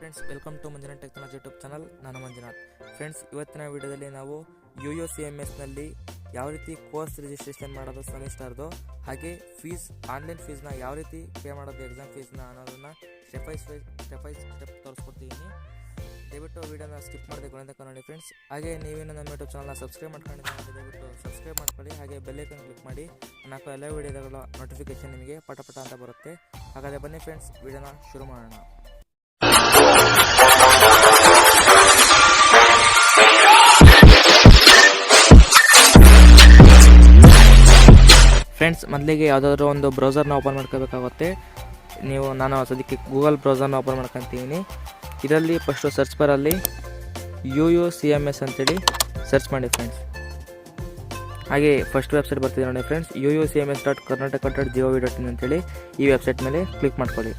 Friends welcome to Manjunath technology YouTube channel ನಾನು Manjunath. Friends ಇವತ್ತಿನ ವಿಡಿಯೋದಲ್ಲಿ ನಾವು ಯು ಯು ಸಿ ಎಂ ಎಸ್ನಲ್ಲಿ ಯಾವ ರೀತಿ ಕೋರ್ಸ್ ರಿಜಿಸ್ಟ್ರೇಷನ್ ಮಾಡೋದು ಸೆಮಿಸ್ಟರ್ದು ಹಾಗೆ ಫೀಸ್ ಆನ್ಲೈನ್ ಫೀಸ್ನ ಯಾವ ರೀತಿ ಪೇ ಮಾಡೋದು ಎಕ್ಸಾಮ್ ಫೀಸ್ನ ಅನ್ನೋದನ್ನು step by step by step ತೋರಿಸ್ಕೊಡ್ತಿದ್ದೀನಿ ದಯವಿಟ್ಟು ವೀಡಿಯೋನ ಸ್ಕಿಪ್ ಮಾಡದೆ ಕೊನೆತನಕ ನೋಡಿ ಫ್ರೆಂಡ್ಸ್ ಹಾಗೆ ನೀವೇನು ನಮ್ಮ ಯೂಟ್ಯೂಬ್ ಚಾನಲ್ನ ಸಬ್ಸ್ಕ್ರೈಬ್ ಮಾಡ್ಕೊಂಡು ದಯವಿಟ್ಟು ಸಬ್ಸ್ಕ್ರೈಬ್ ಮಾಡ್ಕೊಳ್ಳಿ, ಹಾಗೆ ಬೆಲ್ಲೈಕನ್ ಕ್ಲಿಕ್ ಮಾಡಿ ನಾಲ್ಕು ಎಲ್ಲ ವೀಡಿಯೋಗಳ ನೋಟಿಫಿಕೇಷನ್ ನಿಮಗೆ ಪಟ ಅಂತ ಬರುತ್ತೆ. ಹಾಗಾದರೆ ಬನ್ನಿ ಫ್ರೆಂಡ್ಸ್ ವೀಡಿಯೋನ ಶುರು ಮಾಡೋಣ. ಫ್ರೆಂಡ್ಸ್, ಮೊದಲಿಗೆ ಯಾವುದಾದ್ರು ಒಂದು ಬ್ರೌಸರ್ನ ಓಪನ್ ಮಾಡ್ಕೋಬೇಕಾಗುತ್ತೆ. ನೀವು, ನಾನು ಸದ್ಯಕ್ಕೆ ಗೂಗಲ್ ಬ್ರೌಸರ್ನ ಓಪನ್ ಮಾಡ್ಕೊತೀನಿ. ಇದರಲ್ಲಿ ಫಸ್ಟು ಸರ್ಚ್ ಬರಲ್ಲಿ U U C M S ಅಂತೇಳಿ ಸರ್ಚ್ ಮಾಡಿ ಫ್ರೆಂಡ್ಸ್ ಹಾಗೆ ಫಸ್ಟ್ ವೆಬ್ಸೈಟ್ ಬರ್ತಿದೆ ನೋಡಿ friends U U C M S dot Karnataka dot G O V dot in ಅಂತೇಳಿ ಈ ವೆಬ್ಸೈಟ್ ಮೇಲೆ ಕ್ಲಿಕ್ ಮಾಡ್ಕೊಳ್ಳಿ.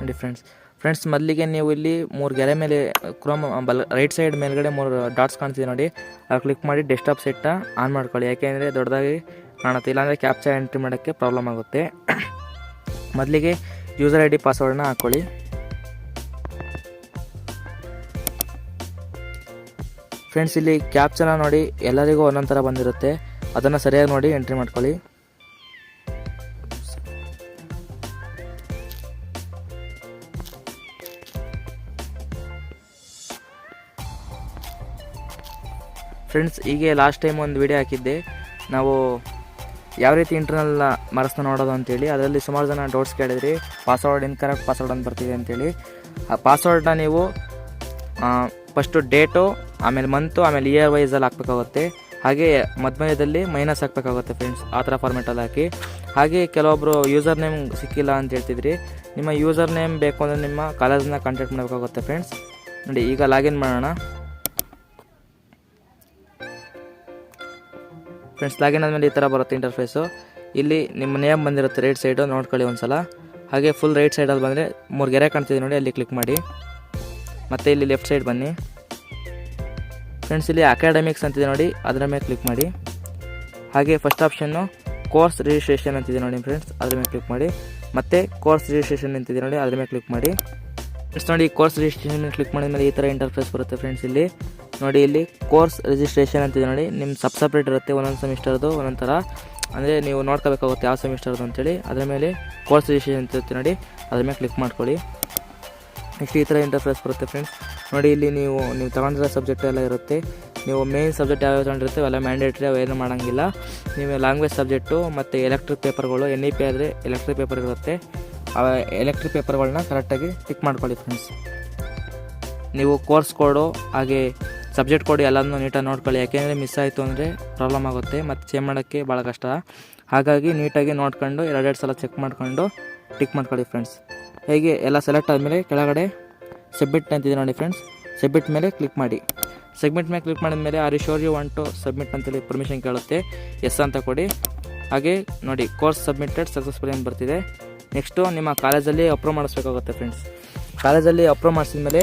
ನೋಡಿ ಫ್ರೆಂಡ್ಸ್ ಫ್ರೆಂಡ್ಸ್ ಮೊದಲಿಗೆ ನೀವು ಇಲ್ಲಿ ಮೂರು ಗೆರೆ ಮೇಲೆ ಕ್ರೋಮ್ ಬಲ್ ರೈಟ್ ಸೈಡ್ ಮೇಲ್ಗಡೆ ಮೂರು ಡಾಟ್ಸ್ ಕಾಣ್ತಿದೆ ನೋಡಿ. ಅದು ಕ್ಲಿಕ್ ಮಾಡಿ ಡೆಸ್ಕ್ಟಾಪ್ ಸೆಟ್ಟ ಆನ್ ಮಾಡ್ಕೊಳ್ಳಿ. ಯಾಕೆಂದರೆ ದೊಡ್ಡದಾಗಿ ಕಾಣುತ್ತೆ. ಇಲ್ಲಾಂದರೆ ಕ್ಯಾಪ್ಚರ್ ಎಂಟ್ರಿ ಮಾಡೋಕ್ಕೆ ಪ್ರಾಬ್ಲಮ್ ಆಗುತ್ತೆ. ಮೊದಲಿಗೆ ಯೂಸರ್ ಐ ಡಿ ಪಾಸ್ವರ್ಡ್ನ ಹಾಕ್ಕೊಳ್ಳಿ ಫ್ರೆಂಡ್ಸ್ ಇಲ್ಲಿ ಕ್ಯಾಪ್ಚನ ನೋಡಿ ಎಲ್ಲರಿಗೂ ಒಂದೊಂದು ಥರ ಬಂದಿರುತ್ತೆ. ಅದನ್ನು ಸರಿಯಾಗಿ ನೋಡಿ ಎಂಟ್ರಿ ಮಾಡ್ಕೊಳ್ಳಿ. ಫ್ರೆಂಡ್ಸ್ ಹೀಗೆ ಲಾಸ್ಟ್ ಟೈಮ್ ಒಂದು ವಿಡಿಯೋ ಹಾಕಿದ್ದೆ. ನಾವು ಯಾವ ರೀತಿ ಇಂಟರ್ನಲ್ ಮರಸ್ತ ನೋಡೋದು ಅಂತೇಳಿ, ಅದರಲ್ಲಿ ಸುಮಾರು ಜನ ಡೌಟ್ಸ್ ಕೇಳಿದ್ರಿ. ಪಾಸ್ವರ್ಡ್ ಇನ್ಕರೆಕ್ಟ್ ಪಾಸ್ವರ್ಡ್ ಅಂತ ಬರ್ತಿದೆ ಅಂತೇಳಿ. ಆ ಪಾಸ್ವರ್ಡ್ನ ನೀವು ಫಸ್ಟು ಡೇಟು ಆಮೇಲೆ ಮಂತು ಆಮೇಲೆ ಇಯರ್ ವೈಸಲ್ಲಿ ಹಾಕ್ಬೇಕಾಗುತ್ತೆ. ಹಾಗೆ ಮಧ್ಯದಲ್ಲಿ ಮೈನಸ್ ಹಾಕ್ಬೇಕಾಗುತ್ತೆ ಫ್ರೆಂಡ್ಸ್ ಆ ಥರ ಫಾರ್ಮೆಟಲ್ಲಿ ಹಾಕಿ. ಹಾಗೆ ಕೆಲವೊಬ್ಬರು ಯೂಸರ್ ನೇಮ್ ಸಿಕ್ಕಿಲ್ಲ ಅಂತ ಹೇಳ್ತಿದ್ರಿ. ನಿಮ್ಮ ಯೂಸರ್ ನೇಮ್ ಬೇಕು ಅಂದರೆ ನಿಮ್ಮ ಕಾಲೇಜನ್ನ ಕಾಂಟ್ಯಾಕ್ಟ್ ಮಾಡಬೇಕಾಗುತ್ತೆ ಫ್ರೆಂಡ್ಸ್ ನೋಡಿ, ಈಗ ಲಾಗಿನ್ ಮಾಡೋಣ. ಫ್ರೆಂಡ್ಸ್, ಲಾಗಿನ್ ಆದಮೇಲೆ ಈ ಥರ ಬರುತ್ತೆ ಇಂಟರ್ಫೇಸು ಇಲ್ಲಿ ನಿಮ್ಮ ನೇಮ್ ಬಂದಿರುತ್ತೆ ರೈಟ್ ಸೈಡು ನೋಡ್ಕೊಳ್ಳಿ ಒಂದು ಸಲ ಹಾಗೆ ಫುಲ್ ರೈಟ್ ಸೈಡಲ್ಲಿ ಬಂದರೆ ಮೂರು ಗೆರೆ ಕಾಣ್ತಿದೆ ನೋಡಿ, ಅಲ್ಲಿ ಕ್ಲಿಕ್ ಮಾಡಿ. ಮತ್ತು ಇಲ್ಲಿ ಲೆಫ್ಟ್ ಸೈಡ್ ಬನ್ನಿ. ಫ್ರೆಂಡ್ಸ್, ಇಲ್ಲಿ ಅಕಾಡೆಮಿಕ್ಸ್ ಅಂತಿದೆ ನೋಡಿ, ಅದರ ಮೇಲೆ ಕ್ಲಿಕ್ ಮಾಡಿ. ಹಾಗೆ ಫಸ್ಟ್ ಆಪ್ಷನ್ನು ಕೋರ್ಸ್ ರಿಜಿಸ್ಟ್ರೇಷನ್ ಅಂತಿದೆ ನೋಡಿ ಫ್ರೆಂಡ್ಸ್ ಅದ್ರ ಮೇಲೆ ಕ್ಲಿಕ್ ಮಾಡಿ. ಮತ್ತೆ ಕೋರ್ಸ್ ರಿಜಿಸ್ಟ್ರೇಷನ್ ಅಂತಿದೆ ನೋಡಿ, ಅದ್ರ ಮೇಲೆ ಕ್ಲಿಕ್ ಮಾಡಿ. ಫ್ರೆಂಡ್ಸ್ ನೋಡಿ ಕೋರ್ಸ್ ರಿಜಿಸ್ಟ್ರೇಷನ್ ಕ್ಲಿಕ್ ಮಾಡಿದ ಮೇಲೆ ಈ ಥರ ಇಂಟರ್ಫೇಸ್ ಬರುತ್ತೆ ಫ್ರೆಂಡ್ಸ್ ಇಲ್ಲಿ. ನೋಡಿ ಇಲ್ಲಿ ಕೋರ್ಸ್ ರಿಜಿಸ್ಟ್ರೇಷನ್ ಅಂತಿದೆ ನೋಡಿ. ನಿಮ್ಮ ಸಬ್ ಸಪ್ರೇಟ್ ಇರುತ್ತೆ, ಒಂದೊಂದು ಸೆಮಿಸ್ಟರ್ದು ಒಂದೊಂದು ಥರ ಅಂದರೆ ನೀವು ನೋಡ್ಕೋಬೇಕಾಗುತ್ತೆ ಯಾವ ಸೆಮಿಸ್ಟರ್ದು ಅಂತೇಳಿ. ಅದರ ಮೇಲೆ ಕೋರ್ಸ್ ರಿಜಿಸ್ಟ್ರೇಷನ್ ಅಂತ ಇರುತ್ತೆ ನೋಡಿ. ಅದ್ರ ಮೇಲೆ ಕ್ಲಿಕ್ ಮಾಡ್ಕೊಳ್ಳಿ. ನೆಕ್ಸ್ಟ್ ಈ ಥರ ಇಂಟರ್ಫೇಸ್ ಬರುತ್ತೆ ಫ್ರೆಂಡ್ಸ್ ನೋಡಿ ಇಲ್ಲಿ ನೀವು ನೀವು ತಗೊಂಡಿರೋ ಸಬ್ಜೆಕ್ಟ್ ಎಲ್ಲ ಇರುತ್ತೆ. ನೀವು ಮೇನ್ ಸಬ್ಜೆಕ್ಟ್ ಯಾವ್ಯಾವ ತೊಗೊಂಡಿರುತ್ತೆ ಅವೆಲ್ಲ ಮ್ಯಾಂಡೇಟ್ರಿ ಅವೇನು ಮಾಡೋಂಗಿಲ್ಲ. ನೀವು ಲ್ಯಾಂಗ್ವೇಜ್ ಸಬ್ಜೆಕ್ಟು ಮತ್ತು ಎಲೆಕ್ಟ್ರಿಕ್ ಪೇಪರ್ಗಳು ಎನ್ ಇ ಪಿ ಆದರೆ ಎಲೆಕ್ಟ್ರಿಕ್ ಪೇಪರ್ ಇರುತ್ತೆ. ಆ ಎಲೆಕ್ಟ್ರಿಕ್ ಪೇಪರ್ಗಳನ್ನ ಕರೆಕ್ಟಾಗಿ ಟಿಕ್ ಮಾಡ್ಕೊಳ್ಳಿ ಫ್ರೆಂಡ್ಸ್ ನೀವು ಕೋರ್ಸ್ ಕೋಡು ಹಾಗೆ ಸಬ್ಜೆಕ್ಟ್ ಕೋಡ್ ಎಲ್ಲನೂ ನೀಟಾಗಿ ನೋಡ್ಕೊಳ್ಳಿ. ಯಾಕೆಂದರೆ ಮಿಸ್ ಆಯಿತು ಅಂದರೆ ಪ್ರಾಬ್ಲಮ್ ಆಗುತ್ತೆ ಮತ್ತು ಚೇಂಜ್ ಮಾಡೋಕ್ಕೆ ಭಾಳ ಕಷ್ಟ. ಹಾಗಾಗಿ ನೀಟಾಗಿ ನೋಡ್ಕೊಂಡು ಎರಡೆರಡು ಸಲ ಚೆಕ್ ಮಾಡಿಕೊಂಡು ಟಿಕ್ ಮಾಡ್ಕೊಳ್ಳಿ ಫ್ರೆಂಡ್ಸ್ ಹೇಗೆ? ಎಲ್ಲ ಸೆಲೆಕ್ಟ್ ಆದಮೇಲೆ ಕೆಳಗಡೆ ಸಬ್ಮಿಟ್ ಅಂತಿದೆ ನೋಡಿ ಫ್ರೆಂಡ್ಸ್ ಸಬ್ಮಿಟ್ ಮೇಲೆ ಕ್ಲಿಕ್ ಮಾಡಿ. ಸಬ್ಮಿಟ್ ಮೇಲೆ ಕ್ಲಿಕ್ ಮಾಡಿದ ಮೇಲೆ are sure you want to submit ಅಂತೇಳಿ ಪರ್ಮಿಷನ್ ಕೇಳುತ್ತೆ. ಎಸ್ ಅಂತ ಕೊಡಿ. ಹಾಗೆ ನೋಡಿ ಕೋರ್ಸ್ ಸಬ್ಮಿಟೆಡ್ ಸಕ್ಸಸ್ಫುಲ್ ಏನು ಬರ್ತಿದೆ. ನೆಕ್ಸ್ಟು ನಿಮ್ಮ ಕಾಲೇಜಲ್ಲಿ ಅಪ್ರೂವ್ ಮಾಡಿಸ್ಬೇಕಾಗುತ್ತೆ ಫ್ರೆಂಡ್ಸ್ ಕಾಲೇಜಲ್ಲಿ ಅಪ್ರೂವ್ ಮಾಡಿಸಿದ ಮೇಲೆ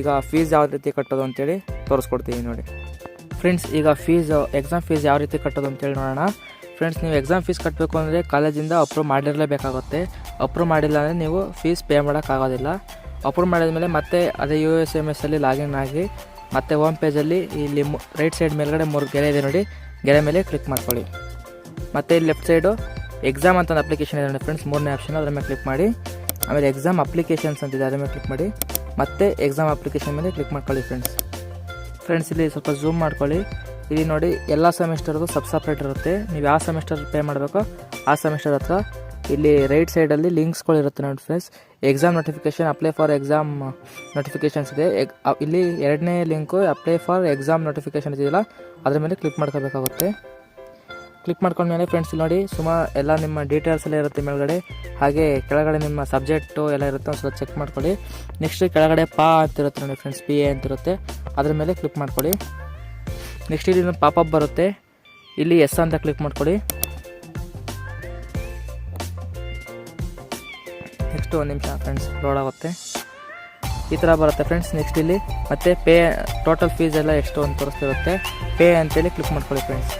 ಈಗ ಫೀಸ್ ಯಾವ ರೀತಿ ಕಟ್ಟೋದು ಅಂತೇಳಿ ತೋರಿಸ್ಕೊಡ್ತೀವಿ ನೋಡಿ. ಫ್ರೆಂಡ್ಸ್ ಈಗ ಫೀಸ್ ಎಕ್ಸಾಮ್ ಫೀಸ್ ಯಾವ ರೀತಿ ಕಟ್ಟೋದು ಅಂತೇಳಿ ನೋಡೋಣ. ಫ್ರೆಂಡ್ಸ್ ನೀವು ಎಕ್ಸಾಮ್ ಫೀಸ್ ಕಟ್ಟಬೇಕು ಅಂದರೆ ಕಾಲೇಜಿಂದ ಅಪ್ರೂವ್ ಮಾಡಿರಲೇಬೇಕಾಗುತ್ತೆ. ಅಪ್ರೂವ್ ಮಾಡಿಲ್ಲ ಅಂದರೆ ನೀವು ಫೀಸ್ ಪೇ ಮಾಡೋಕ್ಕಾಗೋದಿಲ್ಲ. ಅಪ್ರೂವ್ ಮಾಡಿದ್ಮೇಲೆ ಮತ್ತೆ ಅದೇ ಯು ಎಸ್ ಎಂ ಎಸ್ ಅಲ್ಲಿ ಲಾಗಿನ್ ಆಗಿ ಮತ್ತೆ ಹೋಮ್ ಪೇಜಲ್ಲಿ ಇಲ್ಲಿ ರೈಟ್ ಸೈಡ್ ಮೇಲ್ಗಡೆ ಮೂರು ಗೆರೆ ಇದೆ ನೋಡಿ. ಗೆರೆ ಮೇಲೆ ಕ್ಲಿಕ್ ಮಾಡ್ಕೊಳ್ಳಿ. ಮತ್ತು ಲೆಫ್ಟ್ ಸೈಡು ಎಕ್ಸಾಮ್ ಅಂತ ಒಂದು ಅಪ್ಲಿಕೇಶನ್ ಇದೆ ನೋಡಿ ಫ್ರೆಂಡ್ಸ್ ಮೂರನೇ ಆಪ್ಷನ್ ಅದರ ಮೇಲೆ ಕ್ಲಿಕ್ ಮಾಡಿ. ಆಮೇಲೆ ಎಕ್ಸಾಮ್ ಅಪ್ಲಿಕೇಶನ್ಸ್ ಅಂತಿದೆ ಅದರ ಮೇಲೆ ಕ್ಲಿಕ್ ಮಾಡಿ. ಮತ್ತೆ ಎಕ್ಸಾಮ್ ಅಪ್ಲಿಕೇಶನ್ ಮೇಲೆ ಕ್ಲಿಕ್ ಮಾಡ್ಕೊಳ್ಳಿ ಫ್ರೆಂಡ್ಸ್ ಫ್ರೆಂಡ್ಸ್ ಇಲ್ಲಿ ಸ್ವಲ್ಪ ಝೂಮ್ ಮಾಡ್ಕೊಳ್ಳಿ. ಇಲ್ಲಿ ನೋಡಿ ಎಲ್ಲ ಸೆಮಿಸ್ಟರ್ದು ಸಬ್ ಸಪ್ರೇಟ್ ಇರುತ್ತೆ. ನೀವು ಯಾವ ಸೆಮಿಸ್ಟರ್ ಪೇ ಮಾಡಬೇಕೋ ಆ ಸೆಮಿಸ್ಟರ್ ಹತ್ರ ಇಲ್ಲಿ ರೈಟ್ ಸೈಡಲ್ಲಿ ಲಿಂಕ್ಸ್ಗಳು ಇರುತ್ತೆ ನೋಡಿ friends exam notification apply for exam notifications ಇದೆ. ಇಲ್ಲಿ ಎರಡನೇ link apply for exam notification ಇದೆಯಲ್ಲ, ಅದರ ಮೇಲೆ ಕ್ಲಿಕ್ ಮಾಡ್ಕೋಬೇಕಾಗುತ್ತೆ. ಕ್ಲಿಕ್ ಮಾಡ್ಕೊಂಡ್ಮೇಲೆ ಫ್ರೆಂಡ್ಸ್ ನೋಡಿ ಸುಮಾರು ಎಲ್ಲ ನಿಮ್ಮ ಡೀಟೇಲ್ಸ್ ಎಲ್ಲ ಇರುತ್ತೆ ಮೇಲ್ಗಡೆ. ಹಾಗೆ ಕೆಳಗಡೆ ನಿಮ್ಮ ಸಬ್ಜೆಕ್ಟು ಎಲ್ಲ ಇರುತ್ತೆ, ಒಂದು ಸ್ವಲ್ಪ ಚೆಕ್ ಮಾಡ್ಕೊಳ್ಳಿ. ನೆಕ್ಸ್ಟ್ ಕೆಳಗಡೆ ಪಾ ಅಂತಿರುತ್ತೆ ನೋಡಿ ಫ್ರೆಂಡ್ಸ್ ಪಿ ಎ ಅಂತಿರುತ್ತೆ ಅದ್ರ ಮೇಲೆ ಕ್ಲಿಕ್ ಮಾಡ್ಕೊಳ್ಳಿ. ನೆಕ್ಸ್ಟ್ ಇಲ್ಲಿ ಪಾಪಪ್ ಬರುತ್ತೆ. ಇಲ್ಲಿ ಎಸ್ ಅಂತ ಕ್ಲಿಕ್ ಮಾಡ್ಕೊಳ್ಳಿ. ನೆಕ್ಸ್ಟ್ ಒಂದು ನಿಮಿಷ ಫ್ರೆಂಡ್ಸ್ ಲೋಡ್ ಆಗುತ್ತೆ. ಈ ಥರ ಬರುತ್ತೆ ಫ್ರೆಂಡ್ಸ್ ನೆಕ್ಸ್ಟ್ ಇಲ್ಲಿ. ಮತ್ತೆ ಪೇ ಟೋಟಲ್ ಫೀಸ್ ಎಲ್ಲ ಎಷ್ಟು ಅಂತ ತೋರಿಸ್ತಿರುತ್ತೆ. ಪೇ ಅಂತೇಳಿ ಕ್ಲಿಕ್ ಮಾಡ್ಕೊಳ್ಳಿ ಫ್ರೆಂಡ್ಸ್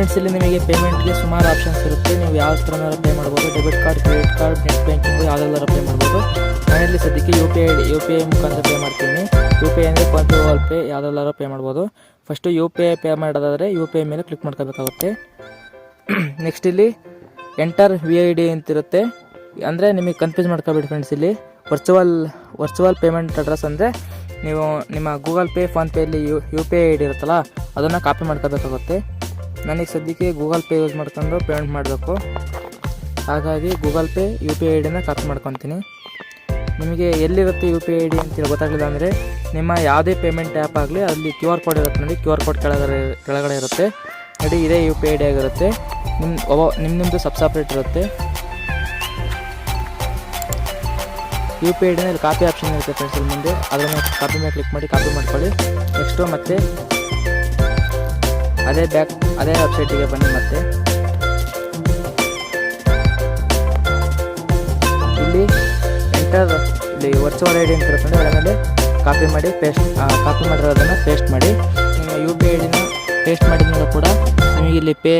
ಫ್ರೆಂಡ್ಸ್ ಇಲ್ಲಿ ನಿಮಗೆ ಪೇಮೆಂಟ್ಗೆ ಸುಮಾರು ಆಪ್ಷನ್ಸ್ ಇರುತ್ತೆ. ನೀವು ಯಾವ ಥರನಾರ ಪೇ ಮಾಡ್ಬೋದು. Debit card credit card net banking ಯಾವುದೆಲ್ಲರ pay ಮಾಡ್ಬೋದು. ನಾನಿಲ್ಲಿ ಸದ್ಯಕ್ಕೆ U P I U P I ಮುಖಾಂತರ ಪೇ ಮಾಡ್ತೀನಿ. ಯು ಪಿ ಐ ಅಂದರೆ ಫೋನ್ಪೇ ಗೂಗಲ್ ಪೇ ಯಾವುದೆಲ್ಲರೂ ಪೇ ಮಾಡ್ಬೋದು. First U P I pay ಮಾಡೋದಾದರೆ ಯು ಪಿ ಐ ಮೇಲೆ ಕ್ಲಿಕ್ ಮಾಡ್ಕೋಬೇಕಾಗುತ್ತೆ. ನೆಕ್ಸ್ಟ್ ಇಲ್ಲಿ ಎಂಟರ್ ವಿ ಐ ಡಿ ಅಂತಿರುತ್ತೆ. ಅಂದರೆ ನಿಮಗೆ ಕನ್ಫ್ಯೂಸ್ ಮಾಡ್ಕೋಬೇಡಿ ಫ್ರೆಂಡ್ಸ್ ಇಲ್ಲಿ. ವರ್ಚುವಲ್ ವರ್ಚುವಲ್ ಪೇಮೆಂಟ್ ಅಡ್ರೆಸ್ ಅಂದರೆ ನೀವು ನಿಮ್ಮ Google Pay ಫೋನ್ಪೇಯಲ್ಲಿ U U P I I D ಇರುತ್ತಲ್ಲ, ಅದನ್ನು ಕಾಪಿ ಮಾಡ್ಕೋಬೇಕಾಗುತ್ತೆ. ನನಗೆ ಸದ್ಯಕ್ಕೆ ಗೂಗಲ್ ಪೇ ಯೂಸ್ ಮಾಡ್ಕೊಂಡು ಪೇಮೆಂಟ್ ಮಾಡಬೇಕು. ಹಾಗಾಗಿ Google Pay, U P I ಡಿನ copy ಮಾಡ್ಕೊತೀನಿ. ನಿಮಗೆ ಎಲ್ಲಿರುತ್ತೆ ಯು ಪಿ ಐ ಡಿ ಅಂತ ಗೊತ್ತಾಗಲಿಲ್ಲ ಅಂದರೆ ನಿಮ್ಮ ಯಾವುದೇ ಪೇಮೆಂಟ್ ಆ್ಯಪ್ ಆಗಲಿ, ಅಲ್ಲಿ ಕ್ಯೂ ಆರ್ ಕೋಡ್ ಇರುತ್ತೆ ನೋಡಿ, ಕ್ಯೂ ಆರ್ ಕೋಡ್ ಕೆಳಗಡೆ ಕೆಳಗಡೆ ಇರುತ್ತೆ. ನೋಡಿ, ಇದೇ ಯು ಪಿ ಐ ಡಿ ಆಗಿರುತ್ತೆ. ನಿಮ್ಮ ಒಬ್ಬ ನಿಮ್ಮ ನಿಮ್ಮದು ಸಬ್ ಸಪ್ರೇಟ್ ಇರುತ್ತೆ. ಯು ಪಿ ಐ ಡಿನಲ್ಲಿ ಕಾಪಿ ಆಪ್ಷನ್ ಇರುತ್ತೆ ಫ್ರೆಂಡ್ಸ್ ಮುಂದೆ. ಅದನ್ನು ಕಾಪಿ ಮೇಲೆ ಕ್ಲಿಕ್ ಮಾಡಿ ಕಾಪಿ ಮಾಡ್ಕೊಳ್ಳಿ. ನೆಕ್ಸ್ಟು ಮತ್ತೆ ಅದೇ ಬ್ಯಾಕ್ ಅದೇ ವೆಬ್ಸೈಟಿಗೆ ಬನ್ನಿ ಮತ್ತೆ. ಇಲ್ಲಿ ಎಂಟರ್ ಇಲ್ಲಿ ವರ್ಚುವಲ್ ಐ ಡಿ ಅಂತ ಇರುತ್ತೆ ಅದರಲ್ಲಿ ಕಾಪಿ ಮಾಡಿ ಪೇಸ್ಟ್ ಕಾಪಿ ಮಾಡಿರೋದನ್ನು ಪೇಸ್ಟ್ ಮಾಡಿ. ಯು ಪಿ ಐ ಡಿನ ಪೇಸ್ಟ್ ಮಾಡಿದ ಮೇಲೆ ಕೂಡ ನಿಮಗೆ ಇಲ್ಲಿ ಪೇ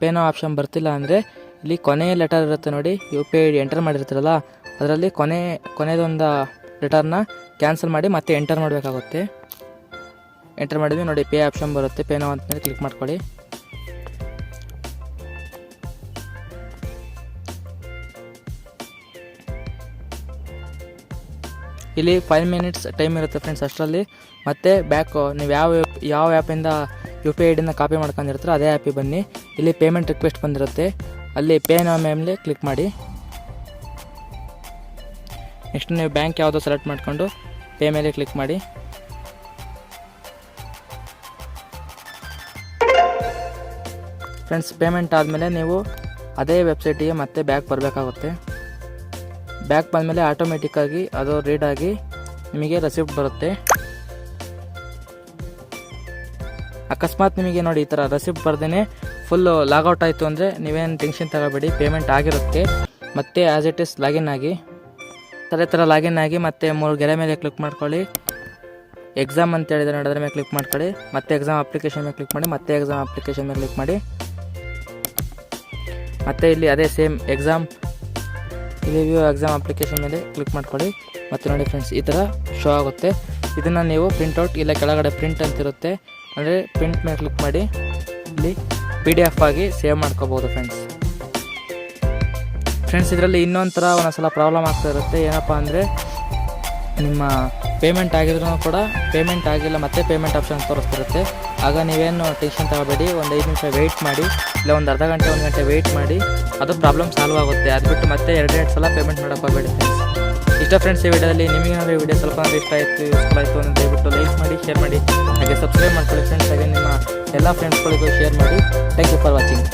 ಪೇನೋ ಆಪ್ಷನ್ ಬರ್ತಿಲ್ಲ ಅಂದರೆ ಇಲ್ಲಿ ಕೊನೆ ಲೆಟರ್ ಇರುತ್ತೆ ನೋಡಿ U P I D enter ಮಾಡಿರ್ತೀರಲ್ಲ, ಅದರಲ್ಲಿ ಕೊನೆ ಕೊನೆಯದೊಂದು ಲೆಟರ್ನ ಕ್ಯಾನ್ಸಲ್ ಮಾಡಿ ಮತ್ತೆ ಎಂಟರ್ ಮಾಡಬೇಕಾಗುತ್ತೆ. ಎಂಟರ್ ಮಾಡಿದ್ವಿ. ನೋಡಿ ಪೇ ಆಪ್ಷನ್ ಬರುತ್ತೆ. ಪೇ ನಾವು ಅಂತಂದರೆ ಕ್ಲಿಕ್ ಮಾಡ್ಕೊಳ್ಳಿ. ಇಲ್ಲಿ ಫೈವ್ ಮಿನಿಟ್ಸ್ ಟೈಮ್ ಇರುತ್ತೆ ಫ್ರೆಂಡ್ಸ್ ಅಷ್ಟರಲ್ಲಿ. ಮತ್ತೆ ಬ್ಯಾಕ್ ನೀವು ಯಾವ ಯಾವ ಆ್ಯಪಿಂದ ಯು ಪಿ ಐ ಡಿನ ಕಾಪಿ ಮಾಡ್ಕೊಂಡಿರ್ತೀರೋ ಅದೇ ಆ್ಯಪಿಗೆ ಬನ್ನಿ. ಇಲ್ಲಿ ಪೇಮೆಂಟ್ ರಿಕ್ವೆಸ್ಟ್ ಬಂದಿರುತ್ತೆ. ಅಲ್ಲಿ ಪೇ ನೋ ಮೇಲೆ ಕ್ಲಿಕ್ ಮಾಡಿ. ನೆಕ್ಸ್ಟ್ ನೀವು ಬ್ಯಾಂಕ್ ಯಾವುದೋ ಸೆಲೆಕ್ಟ್ ಮಾಡಿಕೊಂಡು ಪೇ ಮೇಲೆ ಕ್ಲಿಕ್ ಮಾಡಿ. ಫ್ರೆಂಡ್ಸ್ ಪೇಮೆಂಟ್ ಆದಮೇಲೆ ನೀವು ಅದೇ ವೆಬ್ಸೈಟಿಗೆ ಮತ್ತೆ ಬ್ಯಾಕ್ ಬರಬೇಕಾಗುತ್ತೆ. ಬ್ಯಾಕ್ ಬಂದಮೇಲೆ ಆಟೋಮೆಟಿಕ್ಕಾಗಿ ಅದು ರೀಡ್ ಆಗಿ ನಿಮಗೆ ರೆಸಿಪ್ಟ್ ಬರುತ್ತೆ. ಅಕಸ್ಮಾತ್ ನಿಮಗೆ ನೋಡಿ ಈ ಥರ ರೆಸಿಪ್ಟ್ ಬರ್ದೇ ಫುಲ್ಲು ಲಾಗೌಟ್ ಆಯಿತು ಅಂದರೆ ನೀವೇನು ಟೆನ್ಷನ್ ತಗೋಬೇಡಿ ಪೇಮೆಂಟ್ ಆಗಿರುತ್ತೆ. ಮತ್ತೆ ಆ್ಯಸ್ ಇಟ್ ಇಸ್ ಲಾಗಿನ್ ಆಗಿ. ಥರ ಥರ ಲಾಗಿನ್ ಆಗಿ ಮತ್ತೆ ಮೂರು ಗೆರೆ ಮೇಲೆ ಕ್ಲಿಕ್ ಮಾಡ್ಕೊಳ್ಳಿ. ಎಕ್ಸಾಮ್ ಅಂತ ಹೇಳಿದ್ರೆ ನಡೆದ್ರ ಮೇಲೆ ಕ್ಲಿಕ್ ಮಾಡ್ಕೊಳ್ಳಿ. ಮತ್ತೆ ಎಕ್ಸಾಮ್ ಅಪ್ಲಿಕೇಶನ್ ಮೇಲೆ ಕ್ಲಿಕ್ ಮಾಡಿ, ಮತ್ತೆ ಎಕ್ಸಾಮ್ ಅಪ್ಲಿಕೇಶನ್ ಮೇಲೆ ಕ್ಲಿಕ್ ಮಾಡಿ. ಮತ್ತೆ ಇಲ್ಲಿ ಅದೇ same exam review view exam application ಮೇಲೆ ಕ್ಲಿಕ್ ಮಾಡ್ಕೊಳ್ಳಿ. ಮತ್ತು ನೋಡಿ ಫ್ರೆಂಡ್ಸ್ ಈ ಥರ ಶೋ ಆಗುತ್ತೆ. ಇದನ್ನು ನೀವು ಪ್ರಿಂಟೌಟ್ ಇಲ್ಲ ಕೆಳಗಡೆ ಪ್ರಿಂಟ್ ಅಂತಿರುತ್ತೆ ಅಂದರೆ ಪ್ರಿಂಟ್ ಮೇಲೆ ಕ್ಲಿಕ್ ಮಾಡಿ, ಇಲ್ಲಿ ಪಿ ಡಿ ಎಫ್ ಆಗಿ ಸೇವ್ ಮಾಡ್ಕೋಬೋದು ಫ್ರೆಂಡ್ಸ್ ಫ್ರೆಂಡ್ಸ್ ಇದರಲ್ಲಿ ಇನ್ನೊಂಥರ ಥರ ಒಂದೊಂದ್ಸಲ ಪ್ರಾಬ್ಲಮ್ ಆಗ್ತಾ ಇರುತ್ತೆ. ಏನಪ್ಪ ಅಂದರೆ, ನಿಮ್ಮ ಪೇಮೆಂಟ್ ಆಗಿದ್ರೂ ಕೂಡ ಪೇಮೆಂಟ್ ಆಗಿಲ್ಲ, ಮತ್ತೆ ಪೇಮೆಂಟ್ ಆಪ್ಷನ್ ತೋರಿಸ್ತಿರುತ್ತೆ. ಆಗ ನೀವೇನು ಟೆನ್ಷನ್ ತಗೋಬೇಡಿ, ಒಂದು ಐದು ನಿಮಿಷ ವೆಯ್ಟ್ ಮಾಡಿ, ಇಲ್ಲ ಒಂದು ಅರ್ಧ ಗಂಟೆ, ಒಂದು ಗಂಟೆ ವೆಯ್ಟ್ ಮಾಡಿ, ಅದು ಪ್ರಾಬ್ಲಮ್ ಸಾಲ್ವ್ ಆಗುತ್ತೆ. ಅದು ಬಿಟ್ಟು ಮತ್ತೆ ಎರಡೆರಡು ಸಲ ಪೇಮೆಂಟ್ ಮಾಡೋಕೆ ಹೋಗಬೇಡಿ ಫ್ರೆಂಡ್ಸ್ ಇಷ್ಟ ಫ್ರೆಂಡ್ಸ್ ಈ ವಿಡಿಯೋದಲ್ಲಿ. ನಿಮಗೆ ಏನಾದರೂ ವಿಡಿಯೋ ಸ್ವಲ್ಪ ಅಂದರೆ ಇಷ್ಟ ಆಯಿತು ಯೂಸ್ಫುಲ್ ಆಯಿತು ಅಂತ ದಯವಿಟ್ಟು ಲೈಕ್ ಮಾಡಿ ಶೇರ್ ಮಾಡಿ. ಹಾಗೆ ಸಬ್ಸ್ಕ್ರೈಬ್ ಮಾಡ್ಕೊಳ್ಳಿ ಫ್ರೆಂಡ್ಸ್ ಹಾಗೆ ನಿಮ್ಮ ಎಲ್ಲ ಫ್ರೆಂಡ್ಸ್ಗಳಿಗೂ ಶೇರ್ ಮಾಡಿ. Thank you for watching